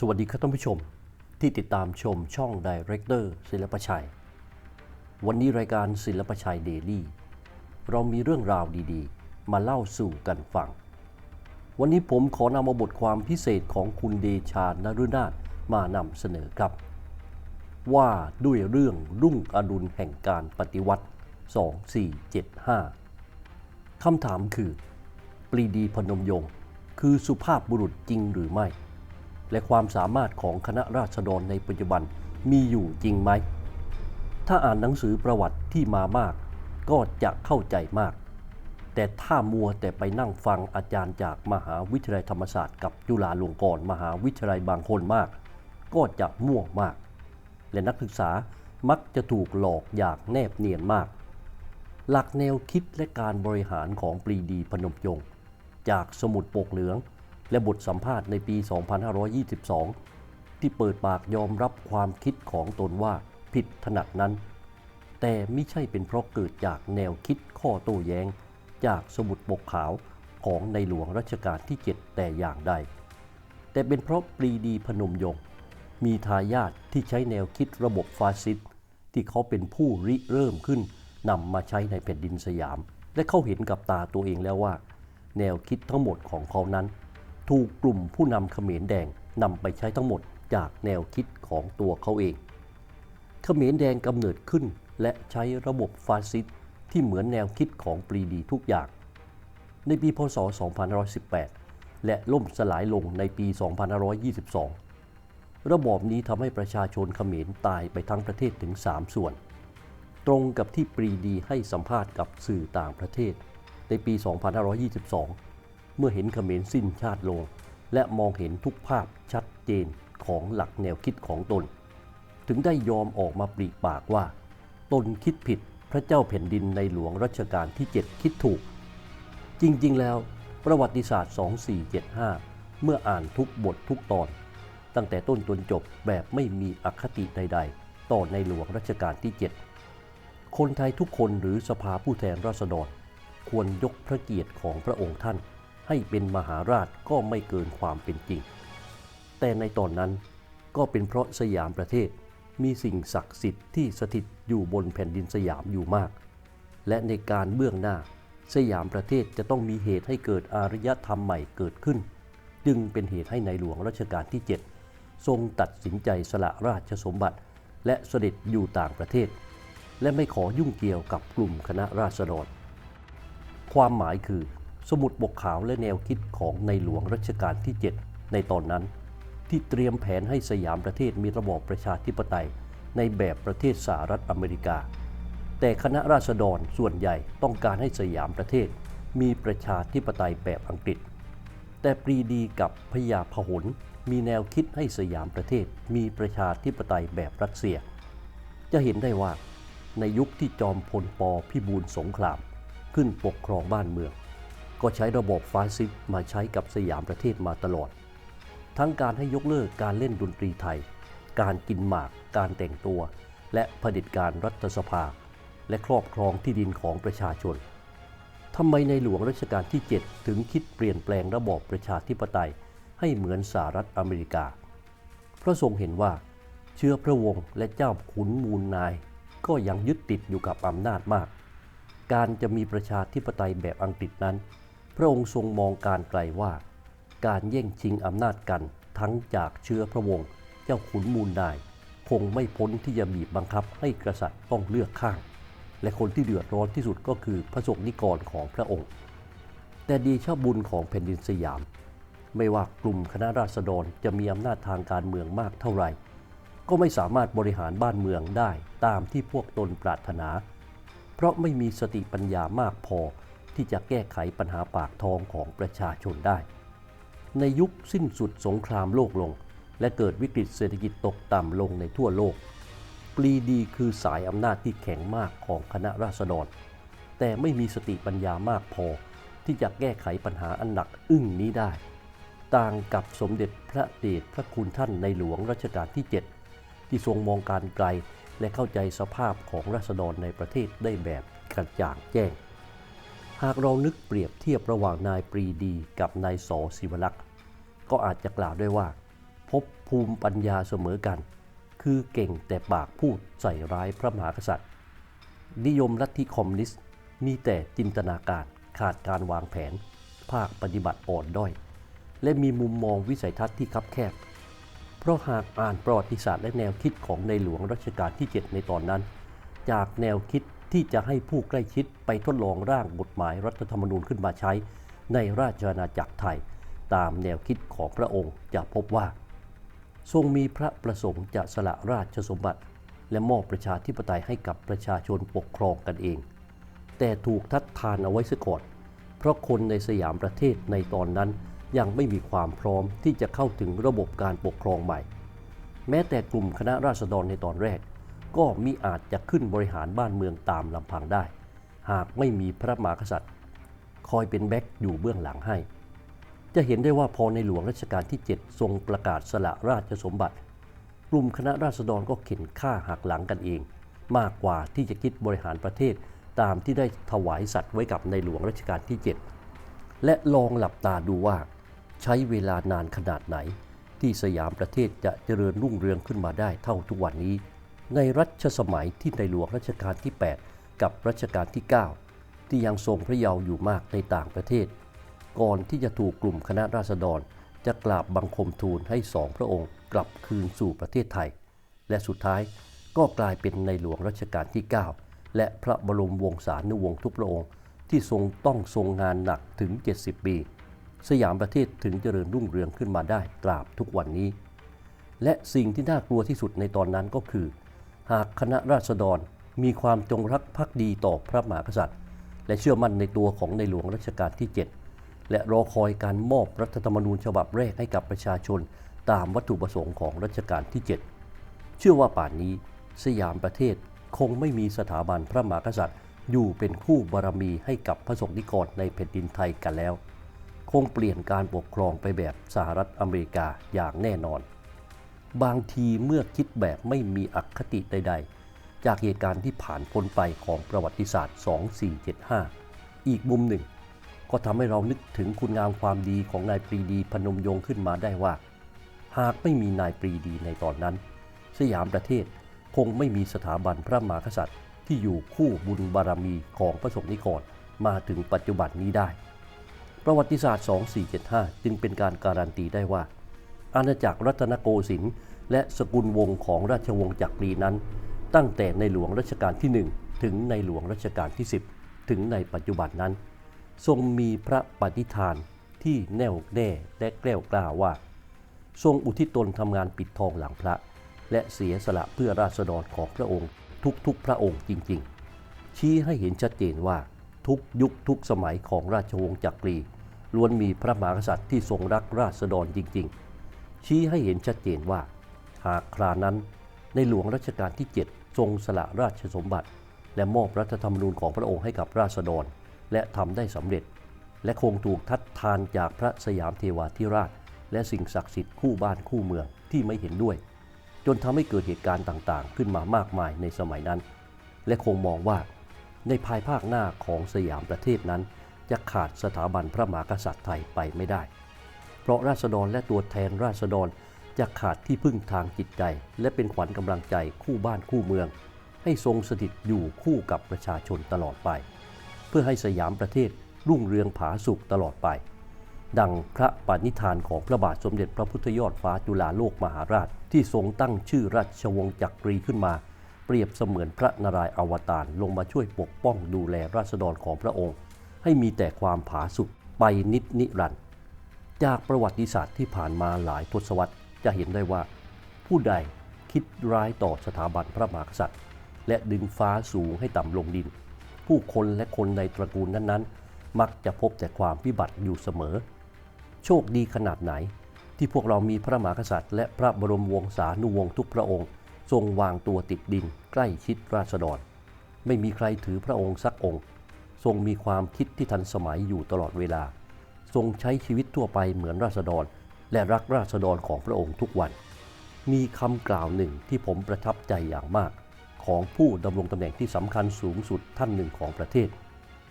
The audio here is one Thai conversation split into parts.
สวัสดีครับท่านผู้ชมที่ติดตามชมช่อง Director ศิลปชัย วันนี้รายการศิลปชัยเดลี่เรามีเรื่องราวดีๆ มาเล่าสู่กันฟัง วันนี้ผมขอนำเอาบทความพิเศษของคุณเดชานรุนาถมานำเสนอครับ ว่าด้วยเรื่องรุ่งอรุณแห่งการปฏิวัติ 2475คำถามคือ ปรีดีพนมยงค์คือสุภาพบุรุษจริงหรือไม่ และความสามารถของคณะราษฎรในปัจจุบันมีอยู่จริงไหม ถ้าอ่านหนังสือประวัติที่มามาก ก็จะเข้าใจมาก แต่ถ้ามัวแต่ไปนั่งฟังอาจารย์จากมหาวิทยาลัยธรรมศาสตร์กับจุฬาลงกรณ์มหาวิทยาลัยบางคนมาก ก็จะมั่วมาก และนักศึกษามักจะถูกหลอกอย่างแนบเนียนมาก หลักแนวคิดและการบริหารของปรีดีพนมยงค์จากสมุดปกเหลือง และบทสัมภาษณ์ในปี 2522 ที่เปิดปากยอมรับความคิดของตนว่าผิดถนัดนั้น แต่ไม่ใช่เป็นเพราะเกิดจากแนวคิดข้อโต้แย้ง จากสมุดปกขาวของในหลวงรัชกาลที่ 7 แต่อย่างใด แต่เป็นเพราะปรีดีพนมยงค์มีทายาทที่ใช้แนวคิดระบบฟาสซิสต์ที่เขาเป็นผู้ริเริ่มขึ้นนำมาใช้ในแผ่นดินสยาม และเขาเห็นกับตาตัวเองแล้วว่า แนวคิดทั้งหมดของเขานั้น ถูกกลุ่มผู้นำเขมรแดงนำไปใช้ทั้งหมดจากแนวคิดของตัวเขาเอง เขมรแดงกำเนิดขึ้นและใช้ระบบฟาสซิสต์ที่เหมือนแนวคิดของปรีดีทุกอย่าง ในปีพศ 2518 และล่มสลายลงในปี 2522 ระบอบนี้ทำให้ประชาชนเขมรตายไปทั้งประเทศถึง 3 ส่วน ตรงกับที่ปรีดีให้สัมภาษณ์กับสื่อต่างประเทศในปี 2522 เมื่อเห็นเขมรสิ้นชาติลง และมองเห็นทุกภาพชัดเจนของหลักแนวคิดของตน ถึงได้ยอมออกมาปรีปากว่า ตนคิดผิดพระเจ้าแผ่นดินในหลวงรัชกาลที่ 7 คิดถูก จริงๆ แล้วประวัติศาสตร์ 2475 เมื่ออ่านทุกบททุกตอน ตั้งแต่ต้นจนจบแบบไม่มีอคติใด ๆ ต่อในหลวงรัชกาลที่ 7 คนไทยทุกคนหรือสภาผู้แทนราษฎร ควรยกพระเกียรติของพระองค์ท่าน ให้เป็นมหาราชก็ไม่เกินความเป็นจริง แต่ในตอนนั้นก็เป็นเพราะสยามประเทศมีสิ่งศักดิ์สิทธิ์ที่สถิตอยู่บนแผ่นดินสยามอยู่มาก และในการเบื้องหน้า สยามประเทศจะต้องมีเหตุให้เกิดอารยธรรมใหม่เกิดขึ้น จึงเป็นเหตุให้ในหลวงรัชกาลที่ 7 ทรงตัดสินใจสละราชสมบัติ และเสด็จอยู่ต่างประเทศ และไม่ขอยุ่งเกี่ยวกับกลุ่มคณะราษฎร ความหมายคือ สมุดปกขาวและแนวคิดของในหลวงรัชกาลที่ 7 ในตอนนั้น ที่เตรียมแผนให้สยามประเทศมีระบอบประชาธิปไตย ในแบบประเทศสหรัฐอเมริกา แต่คณะราษฎรส่วนใหญ่ต้องการให้สยามประเทศมีประชาธิปไตยแบบอังกฤษ แต่ปรีดีกับพญาพหลมีแนวคิดให้สยามประเทศมีประชาธิปไตยแบบรัสเซีย จะเห็นได้ว่าในยุคที่จอมพลปพิบูลสงคราม ขึ้นปกครองบ้านเมือง ก็ใช้ระบบฟาสซิสมาใช้กับสยามประเทศมาตลอด ทั้งการให้ยกเลิกการเล่นดนตรีไทย การกินหมาก การแต่งตัว และผลิตการรัฐสภา และครอบครองที่ดินของประชาชนทำไมในหลวงรัชกาลที่ 7 ถึงคิดเปลี่ยนแปลงระบอบประชาธิปไตยให้เหมือนสหรัฐอเมริกา พระทรงเห็นว่า เชื้อพระวงศ์และเจ้าขุนมูลนาย ก็ยังยึดติดอยู่กับอำนาจมาก การจะมีประชาธิปไตยแบบอังกฤษนั้น พระองค์ทรงมองการไกลว่า การแย่งชิงอำนาจกันทั้งจากเชื้อพระวงศ์เจ้าขุนมูลนาย คงไม่พ้นที่จะบีบบังคับให้กษัตริย์ต้องเลือกข้าง และคนที่เดือดร้อนที่สุดก็คือพระสงฆ์นิกรของพระองค์ แต่ดีชอบบุญของแผ่นดินสยาม ไม่ว่ากลุ่มคณะราษฎรจะมีอำนาจทางการเมืองมากเท่าไหร่ ก็ไม่สามารถบริหารบ้านเมืองได้ตามที่พวกตนปรารถนา เพราะไม่มีสติปัญญามากพอ ที่จะแก้ไขปัญหาปากท้องของประชาชนได้ ในยุคสิ้นสุดสงครามโลกลง และเกิดวิกฤตเศรษฐกิจตกต่ำลงในทั่วโลกปรีดีคือสายอำนาจที่แข็งมากของคณะราษฎร แต่ไม่มีสติปัญญามากพอที่จะแก้ไขปัญหาอันหนักอึ้งนี้ได้ ต่างกับสมเด็จพระเดชพระคุณท่านในหลวงรัชกาลที่ 7 ที่ทรงมองการไกลและเข้าใจสภาพของราษฎรในประเทศได้แบบกระจ่างแจ้ง หากเรานึกเปรียบเทียบระหว่างนายปรีดีกับนายสอศิวลักษณ์ก็อาจจะกล่าวได้ว่า พบภูมิปัญญาเสมอกัน คือเก่งแต่ปากพูดใส่ร้ายพระมหากษัตริย์ นิยมลัทธิคอมมิวนิสต์มีแต่จินตนาการขาดการวางแผน ภาคปฏิบัติอ่อนด้อย และมีมุมมองวิสัยทัศน์ที่คับแคบ เพราะหากอ่านประวัติศาสตร์และแนวคิดของในหลวงรัชกาลที่ 7 ในตอนนั้น จากแนวคิด ที่จะให้ผู้ใกล้ชิดไปทดลองร่างกฎหมายรัฐธรรมนูญขึ้นมาใช้ ในราชอาณาจักรไทย ตามแนวคิดของพระองค์จะพบว่า ทรงมีพระประสงค์จะสละราชสมบัติ และมอบประชาธิปไตยให้กับประชาชนปกครองกันเอง แต่ถูกทัดทานเอาไว้ซะก่อนเพราะคนในสยามประเทศในตอนนั้นยังไม่มีความพร้อมที่จะเข้าถึงระบบการปกครองใหม่ แม้แต่กลุ่มคณะราษฎรในตอนแรก ก็มิอาจจะขึ้นบริหารบ้านเมืองตามลำพังได้ หากไม่มีพระมหากษัตริย์ คอยเป็นแบ็กอยู่เบื้องหลังให้ จะเห็นได้ว่าพอในหลวงรัชกาลที่ 7 ทรงประกาศสละราชสมบัติ กลุ่มคณะราษฎรก็เข็นฆ่าหักหลังกันเอง มากกว่าที่จะคิดบริหารประเทศตามที่ได้ถวายสัตว์ไว้กับในหลวงรัชกาลที่ 7 และลองหลับตาดูว่า ใช้เวลานานขนาดไหน ที่สยามประเทศจะเจริญรุ่งเรืองขึ้นมาได้เท่าทุกวันนี้ ในรัชสมัยที่ในหลวงรัชกาลที่ 8 กับรัชกาลที่ 9 ที่ยังทรงพระเยาว์อยู่มากในต่างประเทศ ก่อนที่จะถูกกลุ่มคณะราษฎร จะกราบบังคมทูลให้สองพระองค์กลับคืนสู่ประเทศไทย และสุดท้ายก็กลายเป็นในหลวงรัชกาลที่ 9 และพระบรมวงศานุวงศ์ทุกพระองค์ที่ทรงต้องทรงงานหนักถึง 70 ปี สยามประเทศถึงเจริญรุ่งเรืองขึ้นมาได้ตราบทุกวันนี้ และสิ่งที่น่ากลัวที่สุดในตอนนั้นก็คือ หากคณะราษฎรมีความจงรักภักดีต่อพระมหากษัตริย์ และเชื่อมั่นในตัวของในหลวงรัชกาลที่ 7 และรอคอยการมอบรัฐธรรมนูญฉบับแรกให้กับประชาชนตามวัตถุประสงค์ของรัชกาลที่ 7 เชื่อว่าป่านนี้สยามประเทศคงไม่มีสถาบันพระมหากษัตริย์ อยู่เป็นคู่บารมีให้กับพระสงฆ์นิกรในแผ่นดินไทยกันแล้ว คงเปลี่ยนการปกครองไปแบบสหรัฐอเมริกาอย่างแน่นอน บางทีเมื่อคิดแบบไม่มีอคติใด ๆ จากเหตุการณ์ที่ผ่านพ้นไปของประวัติศาสตร์ 2475 อีกมุมหนึ่ง ก็ทำให้เรานึกถึงคุณงามความดีของนายปรีดีพนมยงค์ขึ้นมาได้ว่า หากไม่มีนายปรีดีในตอนนั้น สยามประเทศคงไม่มีสถาบันพระมหากษัตริย์ ที่อยู่คู่บุญบารมีของพระสงฆ์นิกรมาถึงปัจจุบันนี้ได้ ประวัติศาสตร์ 2475 จึงเป็นการการันตีได้ว่า อาณาจักรรัตนโกสินทร์และสกุลวงศ์ของราชวงศ์จักรีนั้น ตั้งแต่ในหลวงรัชกาลที่ 1 ถึงในหลวงรัชกาลที่ 10 ถึงในปัจจุบันนั้น ทรงมีพระปฏิฐานที่แน่วแน่และแกล้วกล้าว่า ทรงอุทิศตนทำงานปิดทองหลังพระ และเสียสละเพื่อราษฎรของพระองค์ ทุกๆพระองค์จริงๆ ชี้ให้เห็นชัดเจนว่าทุกยุคทุกสมัยของราชวงศ์จักรีล้วนมีพระมหากษัตริย์ที่ทรงรักราษฎรจริง ๆ ชี้ให้เห็นชัดเจนว่า หากครานั้นในหลวงรัชกาลที่ 7 ทรงสละราชสมบัติ และมอบรัฐธรรมนูญของพระองค์ให้กับราษฎร และทำได้สำเร็จ และคงถูกทัดทานจากพระสยามเทวาธิราช และสิ่งศักดิ์สิทธิ์คู่บ้านคู่เมืองที่ไม่เห็นด้วย จนทำให้เกิดเหตุการณ์ต่างๆ ขึ้นมามากมายในสมัยนั้น และคงมองว่า ในภายภาคหน้าของสยามประเทศนั้น จะขาดสถาบันพระมหากษัตริย์ไทยไปไม่ได้ เพราะราษฎรและตัวแทนราษฎรจะขาดที่พึ่งทางจิตใจ และเป็นขวัญกำลังใจคู่บ้านคู่เมือง ให้ทรงสถิตอยู่คู่กับประชาชนตลอดไป เพื่อให้สยามประเทศรุ่งเรืองผาสุกตลอดไป ดังพระปณิธานของพระบาทสมเด็จพระพุทธยอดฟ้าจุฬาโลกมหาราช ที่ทรงตั้งชื่อราชวงศ์จักรีขึ้นมา เปรียบเสมือนพระนารายณ์อวตารลงมาช่วยปกป้องดูแลราษฎรของพระองค์ ให้มีแต่ความผาสุกไปนิดนิรันดร์ จากประวัติศาสตร์ที่ผ่านมาหลายทศวรรษจะเห็นได้ว่า ผู้ใดคิดร้ายต่อสถาบันพระมหากษัตริย์ และดึงฟ้าสูงให้ต่ำลงดิน ผู้คนและคนในตระกูลนั้นๆ มักจะพบแต่ความพิบัติอยู่เสมอ โชคดีขนาดไหน ที่พวกเรามีพระมหากษัตริย์ และพระบรมวงศานุวงศ์ทุกพระองค์ ทรงวางตัวติดดินใกล้ชิดราษฎร ไม่มีใครถือพระองค์สักองค์ ทรงมีความคิดที่ทันสมัยอยู่ตลอดเวลา ทรงใช้ชีวิตทั่วไปเหมือนราษฎร และรักราษฎรของพระองค์ทุกวัน มีคำกล่าวหนึ่งที่ผมประทับใจอย่างมาก ของผู้ดำรงตำแหน่งที่สำคัญสูงสุดท่านหนึ่งของประเทศ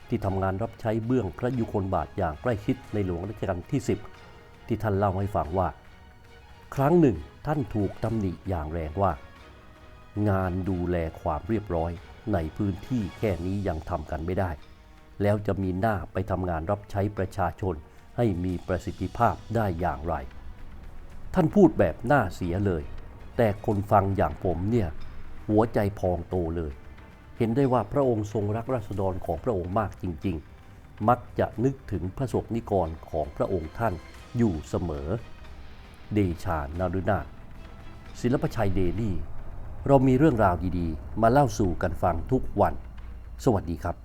ที่ทำงานรับใช้เบื้องพระยุคลบาทอย่างใกล้ชิดในหลวงรัชกาลที่ 10 ที่ท่านเล่าให้ฟังว่า ครั้งหนึ่งท่านถูกตำหนิอย่างแรงว่า งานดูแลความเรียบร้อยในพื้นที่แค่นี้ยังทำกันไม่ได้ แล้วจะมีหน้าไปทำงานรับใช้ประชาชน ให้มีประสิทธิภาพได้อย่างไร ท่านพูดแบบน่าเสียเลย แต่คนฟังอย่างผมเนี่ยหัวใจพองโตเลย เห็นได้ว่าพระองค์ทรงรักราษฎรของพระองค์มากจริง ๆ มักจะนึกถึงพระสกนิกรของพระองค์ท่านอยู่เสมอ เดชานารุนาศิลปชัยเดลี่ เรามีเรื่องราวดีๆ มาเล่าสู่กันฟังทุกวัน สวัสดีครับ